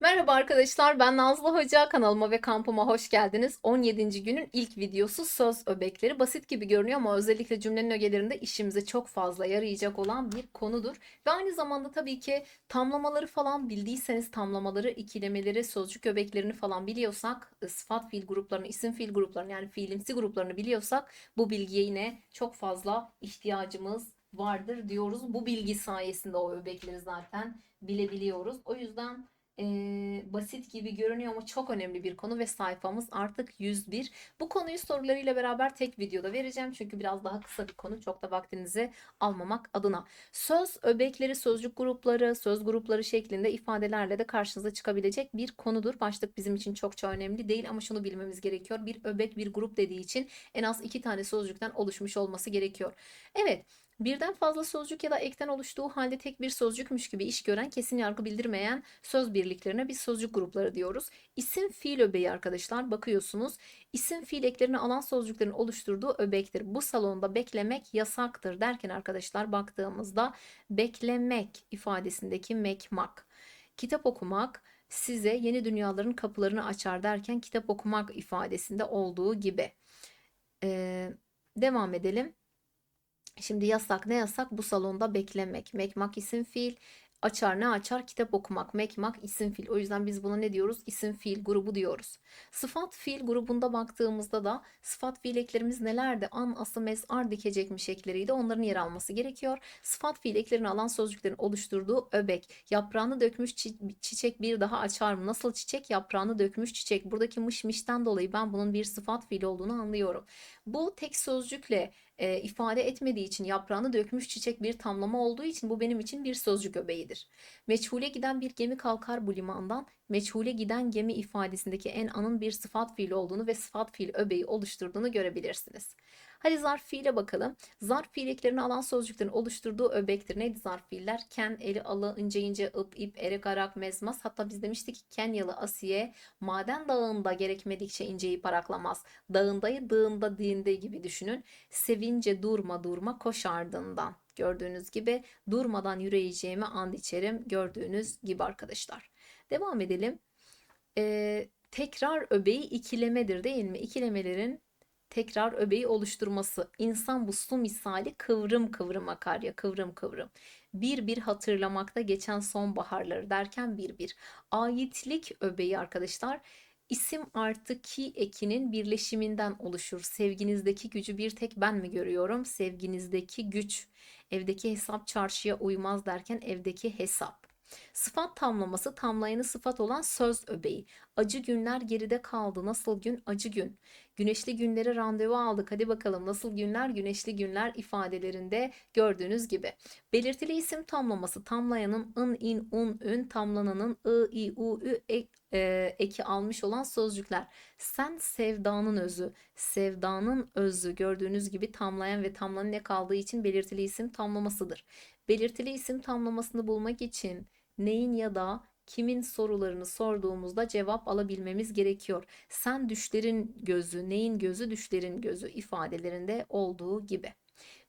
Merhaba arkadaşlar, ben Nazlı Hoca. Kanalıma ve kampıma hoş geldiniz. 17. günün ilk videosu söz öbekleri. Basit gibi görünüyor ama özellikle cümlenin ögelerinde işimize çok fazla yarayacak olan bir konudur. Ve aynı zamanda tabii ki tamlamaları falan bildiyseniz tamlamaları, ikilemeleri, sözcük öbeklerini falan biliyorsak, sıfat fiil gruplarını, isim fiil gruplarını yani fiilimsi gruplarını biliyorsak bu bilgiye yine çok fazla ihtiyacımız vardır diyoruz. Bu bilgi sayesinde o öbekleri zaten bilebiliyoruz. O yüzden eee, basit gibi görünüyor ama çok önemli bir konu ve sayfamız artık 101. Bu konuyu sorularıyla beraber tek videoda vereceğim çünkü biraz daha kısa bir konu çok da vaktinizi almamak adına. Söz öbekleri, sözcük grupları, söz grupları şeklinde ifadelerle de karşınıza çıkabilecek bir konudur. Başlık bizim için çokça önemli değil ama şunu bilmemiz gerekiyor. Bir öbek bir grup dediği için en az iki tane sözcükten oluşmuş olması gerekiyor. Evet. Birden fazla sözcük ya da ekten oluştuğu halde tek bir sözcükmüş gibi iş gören, kesin yargı bildirmeyen söz birliklerine biz sözcük grupları diyoruz. İsim fiil öbeği arkadaşlar bakıyorsunuz. İsim fiil eklerini alan sözcüklerin oluşturduğu öbektir. Bu salonda beklemek yasaktır derken arkadaşlar baktığımızda beklemek ifadesindeki mekmak. Kitap okumak size yeni dünyaların kapılarını açar derken kitap okumak ifadesinde olduğu gibi. Ee, devam edelim. Şimdi yasak ne yasak? Bu salonda beklemek. Mekmak isim fiil. Açar ne açar? Kitap okumak. Mekmak isim fiil. O yüzden biz buna ne diyoruz? İsim fiil grubu diyoruz. Sıfat fiil grubunda baktığımızda da sıfat fiil eklerimiz nelerdi? An, ası, mes, ar dikecekmiş ekleriydi. Onların yer alması gerekiyor. Sıfat fiil eklerini alan sözcüklerin oluşturduğu öbek. Yaprağını dökmüş çi- çiçek bir daha açar mı? Nasıl çiçek? Yaprağını dökmüş çiçek. Buradaki mış mişten dolayı ben bunun bir sıfat fiil olduğunu anlıyorum. Bu tek sözcükle e, ifade etmediği için yaprağını dökmüş çiçek bir tamlama olduğu için bu benim için bir sözcük öbeğidir. Meçhule giden bir gemi kalkar bu limandan. Meçhule giden gemi ifadesindeki en anın bir sıfat fiili olduğunu ve sıfat fiil öbeği oluşturduğunu görebilirsiniz. Hadi zarf fiile bakalım. Zarf fiil eklerini alan sözcüklerin oluşturduğu öbektir. Neydi zarf fiiller? Ken, eli, alı, ince ince, ıp, ip, erek, arak, mezmaz. Hatta biz demiştik ki Kenyalı Asiye maden dağında gerekmedikçe ince ip araklamaz. Dağındayı dağında dinde gibi düşünün. Sevince durma durma koş ardından. Gördüğünüz gibi durmadan yürüyeceğimi and içerim. Gördüğünüz gibi arkadaşlar. Devam edelim. Ee, tekrar öbeği ikilemedir değil mi? İkilemelerin tekrar öbeği oluşturması. İnsan bu su misali kıvrım kıvrım akar ya kıvrım kıvrım. Bir bir hatırlamakta geçen sonbaharları derken bir bir. Aitlik öbeği arkadaşlar isim artı ki ekinin birleşiminden oluşur. Sevginizdeki gücü bir tek ben mi görüyorum? Sevginizdeki güç. Evdeki hesap çarşıya uymaz derken evdeki hesap. Sıfat tamlaması tamlayanı sıfat olan söz öbeği. Acı günler geride kaldı. Nasıl gün? Acı gün. Güneşli günlere randevu aldık. Hadi bakalım nasıl günler? Güneşli günler ifadelerinde gördüğünüz gibi. Belirtili isim tamlaması tamlayanın ın, in, un, ün, tamlananın ı, i, u, ü ek, e, eki almış olan sözcükler. Sen sevdanın özü, sevdanın özü gördüğünüz gibi tamlayan ve tamlanın ne kaldığı için belirtili isim tamlamasıdır. Belirtili isim tamlamasını bulmak için neyin ya da kimin sorularını sorduğumuzda cevap alabilmemiz gerekiyor. Sen düşlerin gözü, neyin gözü, düşlerin gözü ifadelerinde olduğu gibi.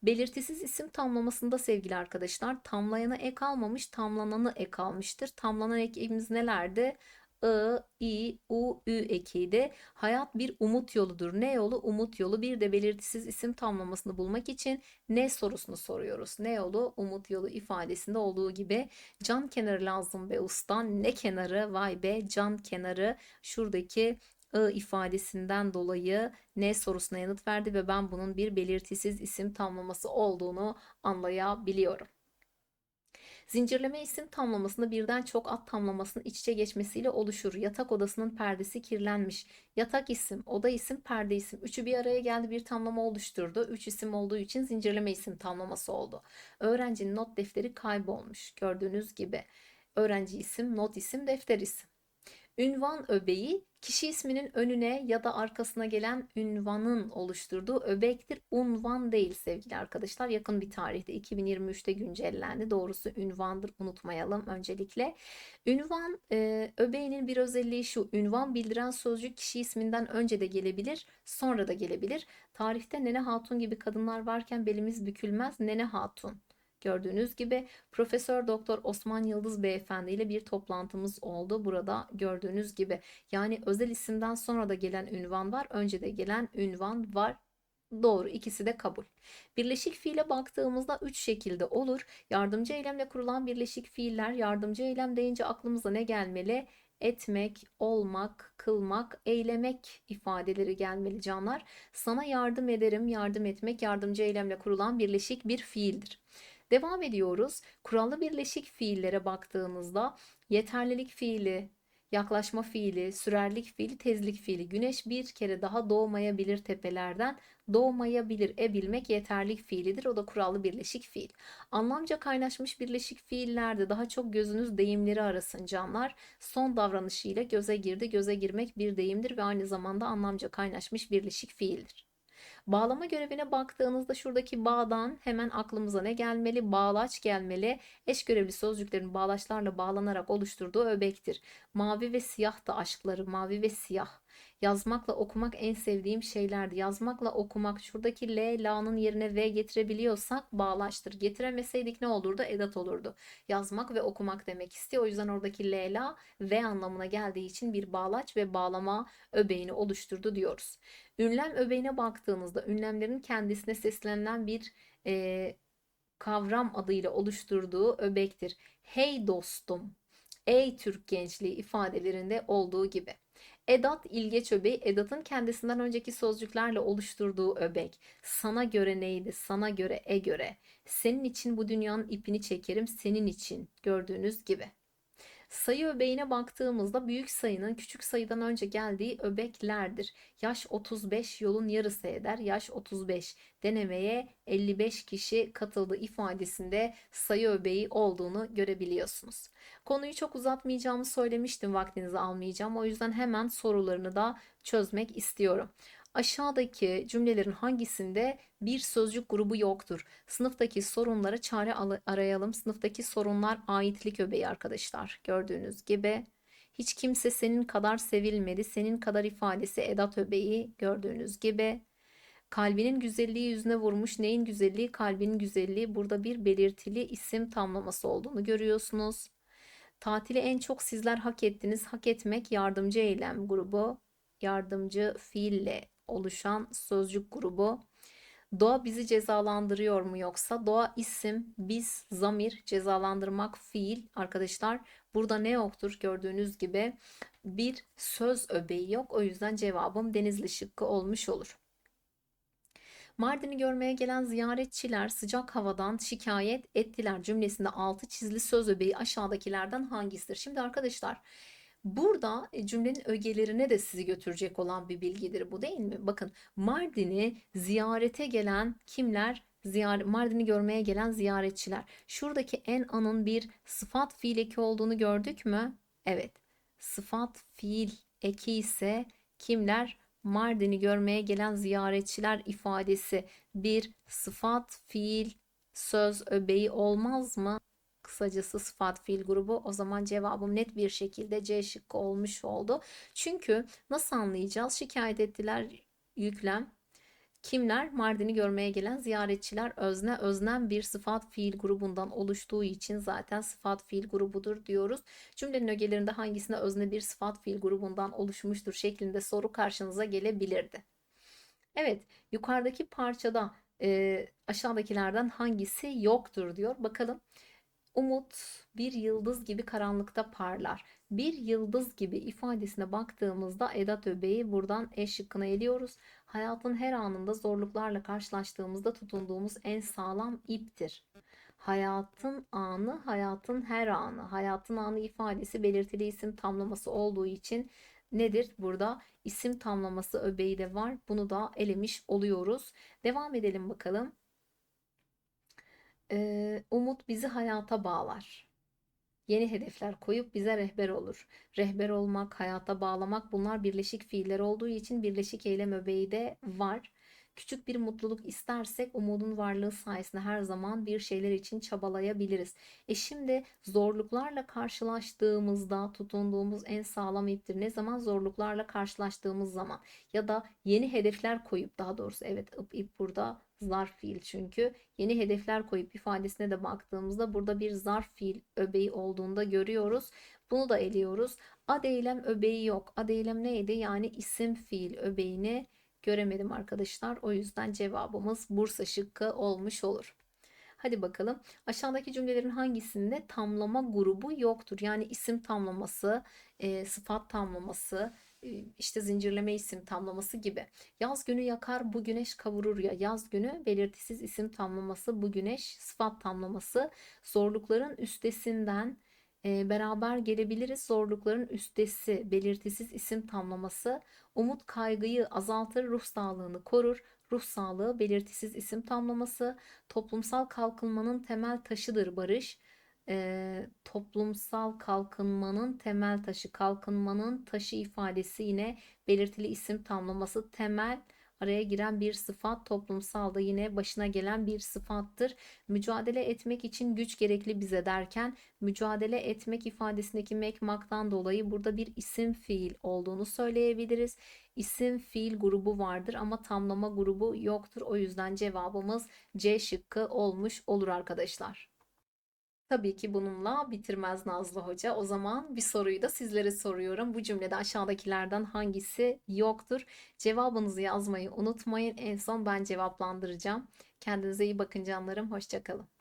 Belirtisiz isim tamlamasında sevgili arkadaşlar tamlayana ek almamış tamlananı ek almıştır. Tamlanan ekimiz nelerdi? I, I, U, Ü ekiydi. Hayat bir umut yoludur. Ne yolu? Umut yolu. Bir de belirtisiz isim tamlamasını bulmak için ne sorusunu soruyoruz. Ne yolu? Umut yolu ifadesinde olduğu gibi. Can kenarı lazım be ustan. Ne kenarı? Vay be can kenarı. Şuradaki I ifadesinden dolayı ne sorusuna yanıt verdi ve ben bunun bir belirtisiz isim tamlaması olduğunu anlayabiliyorum. Zincirleme isim tamlamasında birden çok ad tamlamasının iç içe geçmesiyle oluşur. Yatak odasının perdesi kirlenmiş. Yatak isim, oda isim, perde isim. Üçü bir araya geldi bir tamlama oluşturdu. Üç isim olduğu için zincirleme isim tamlaması oldu. Öğrencinin not defteri kaybolmuş. Gördüğünüz gibi. Öğrenci isim, not isim, defter isim. Ünvan öbeği kişi isminin önüne ya da arkasına gelen ünvanın oluşturduğu öbektir. Unvan değil sevgili arkadaşlar. Yakın bir tarihte 2023'te güncellendi. Doğrusu ünvandır unutmayalım öncelikle. Ünvan e, öbeğinin bir özelliği şu. Ünvan bildiren sözcük kişi isminden önce de gelebilir, sonra da gelebilir. Tarihte Nene Hatun gibi kadınlar varken belimiz bükülmez. Nene Hatun. Gördüğünüz gibi Profesör Doktor Osman Yıldız Beyefendi ile bir toplantımız oldu. Burada gördüğünüz gibi yani özel isimden sonra da gelen ünvan var. Önce de gelen ünvan var. Doğru ikisi de kabul. Birleşik fiile baktığımızda üç şekilde olur. Yardımcı eylemle kurulan birleşik fiiller yardımcı eylem deyince aklımıza ne gelmeli? Etmek, olmak, kılmak, eylemek ifadeleri gelmeli canlar. Sana yardım ederim, yardım etmek yardımcı eylemle kurulan birleşik bir fiildir. Devam ediyoruz. Kurallı birleşik fiillere baktığımızda yeterlilik fiili, yaklaşma fiili, sürerlik fiili, tezlik fiili. Güneş bir kere daha doğmayabilir tepelerden. Doğmayabilir, ebilmek yeterlik fiilidir. O da kurallı birleşik fiil. Anlamca kaynaşmış birleşik fiillerde daha çok gözünüz deyimleri arasın canlar. Son davranışıyla göze girdi. Göze girmek bir deyimdir ve aynı zamanda anlamca kaynaşmış birleşik fiildir. Bağlama görevine baktığınızda şuradaki bağdan hemen aklımıza ne gelmeli? Bağlaç gelmeli. Eş görevli sözcüklerin bağlaçlarla bağlanarak oluşturduğu öbektir. Mavi ve siyah da aşkları, mavi ve siyah. Yazmakla okumak en sevdiğim şeylerdi. Yazmakla okumak şuradaki L, La'nın yerine V getirebiliyorsak bağlaçtır. Getiremeseydik ne olurdu? Edat olurdu. Yazmak ve okumak demek istiyor. O yüzden oradaki L, La V anlamına geldiği için bir bağlaç ve bağlama öbeğini oluşturdu diyoruz. Ünlem öbeğine baktığınızda ünlemlerin kendisine seslenilen bir e, kavram adıyla oluşturduğu öbektir. Hey dostum, ey Türk gençliği ifadelerinde olduğu gibi. Edat ilgeç öbeği edatın kendisinden önceki sözcüklerle oluşturduğu öbek. Sana göre neydi? Sana göre e göre. Senin için bu dünyanın ipini çekerim senin için gördüğünüz gibi. Sayı öbeğine baktığımızda büyük sayının küçük sayıdan önce geldiği öbeklerdir. Yaş 35 yolun yarısı eder. Yaş 35 denemeye 55 kişi katıldı ifadesinde sayı öbeği olduğunu görebiliyorsunuz. Konuyu çok uzatmayacağımı söylemiştim vaktinizi almayacağım. O yüzden hemen sorularını da çözmek istiyorum. Aşağıdaki cümlelerin hangisinde bir sözcük grubu yoktur? Sınıftaki sorunlara çare arayalım. Sınıftaki sorunlar aitlik öbeği arkadaşlar. Gördüğünüz gibi hiç kimse senin kadar sevilmedi. Senin kadar ifadesi edat öbeği gördüğünüz gibi. Kalbinin güzelliği yüzüne vurmuş. Neyin güzelliği? Kalbinin güzelliği. Burada bir belirtili isim tamlaması olduğunu görüyorsunuz. Tatili en çok sizler hak ettiniz. Hak etmek yardımcı eylem grubu. Yardımcı fiille oluşan sözcük grubu. Doğa bizi cezalandırıyor mu yoksa doğa isim, biz, zamir, cezalandırmak fiil arkadaşlar. Burada ne yoktur gördüğünüz gibi bir söz öbeği yok. O yüzden cevabım denizli şıkkı olmuş olur. Mardin'i görmeye gelen ziyaretçiler sıcak havadan şikayet ettiler cümlesinde altı çizili söz öbeği aşağıdakilerden hangisidir? Şimdi arkadaşlar Burada e, cümlenin ögelerine de sizi götürecek olan bir bilgidir bu değil mi? Bakın Mardin'i ziyarete gelen kimler? Ziyar Mardin'i görmeye gelen ziyaretçiler. Şuradaki en anın bir sıfat fiil eki olduğunu gördük mü? Evet. Sıfat fiil eki ise kimler? Mardin'i görmeye gelen ziyaretçiler ifadesi bir sıfat fiil söz öbeği olmaz mı? Kısacası sıfat fiil grubu. O zaman cevabım net bir şekilde C şıkkı olmuş oldu. Çünkü nasıl anlayacağız? Şikayet ettiler yüklem. Kimler? Mardin'i görmeye gelen ziyaretçiler özne, öznem bir sıfat fiil grubundan oluştuğu için zaten sıfat fiil grubudur diyoruz. Cümlenin ögelerinde hangisine özne bir sıfat fiil grubundan oluşmuştur şeklinde soru karşınıza gelebilirdi. Evet, yukarıdaki parçada e, aşağıdakilerden hangisi yoktur diyor. Bakalım. Umut bir yıldız gibi karanlıkta parlar. Bir yıldız gibi ifadesine baktığımızda edat öbeği buradan E şıkkına eliyoruz. Hayatın her anında zorluklarla karşılaştığımızda tutunduğumuz en sağlam iptir. Hayatın anı, hayatın her anı. Hayatın anı ifadesi belirtili isim tamlaması olduğu için nedir? Burada isim tamlaması öbeği de var. Bunu da elemiş oluyoruz. Devam edelim bakalım. Ee, umut bizi hayata bağlar. Yeni hedefler koyup bize rehber olur. Rehber olmak, hayata bağlamak bunlar birleşik fiiller olduğu için birleşik eylem öbeği de var. Küçük bir mutluluk istersek umudun varlığı sayesinde her zaman bir şeyler için çabalayabiliriz. E şimdi zorluklarla karşılaştığımızda tutunduğumuz en sağlam iptir. Ne zaman zorluklarla karşılaştığımız zaman ya da yeni hedefler koyup daha doğrusu evet ip, ip burada zarf fiil çünkü. Yeni hedefler koyup ifadesine de baktığımızda burada bir zarf fiil öbeği olduğunda görüyoruz. Bunu da eliyoruz. Ad eylem öbeği yok. Ad eylem neydi? Yani isim fiil öbeğini göremedim arkadaşlar. O yüzden cevabımız Bursa şıkkı olmuş olur. Hadi bakalım. Aşağıdaki cümlelerin hangisinde tamlama grubu yoktur? Yani isim tamlaması, e, sıfat tamlaması, işte zincirleme isim tamlaması gibi. Yaz günü yakar bu güneş kavurur ya. Yaz günü belirtisiz isim tamlaması, bu güneş sıfat tamlaması. Zorlukların üstesinden e, beraber gelebiliriz. Zorlukların üstesi belirtisiz isim tamlaması. Umut kaygıyı azaltır, ruh sağlığını korur. Ruh sağlığı belirtisiz isim tamlaması. Toplumsal kalkınmanın temel taşıdır barış. Ee, toplumsal kalkınmanın temel taşı, kalkınmanın taşı ifadesi yine belirtili isim tamlaması temel araya giren bir sıfat toplumsal da yine başına gelen bir sıfattır. Mücadele etmek için güç gerekli bize derken mücadele etmek ifadesindeki mekmaktan dolayı burada bir isim fiil olduğunu söyleyebiliriz. İsim fiil grubu vardır ama tamlama grubu yoktur. O yüzden cevabımız C şıkkı olmuş olur arkadaşlar. Tabii ki bununla bitirmez Nazlı Hoca. O zaman bir soruyu da sizlere soruyorum. Bu cümlede aşağıdakilerden hangisi yoktur? Cevabınızı yazmayı unutmayın. En son ben cevaplandıracağım. Kendinize iyi bakın canlarım. Hoşçakalın.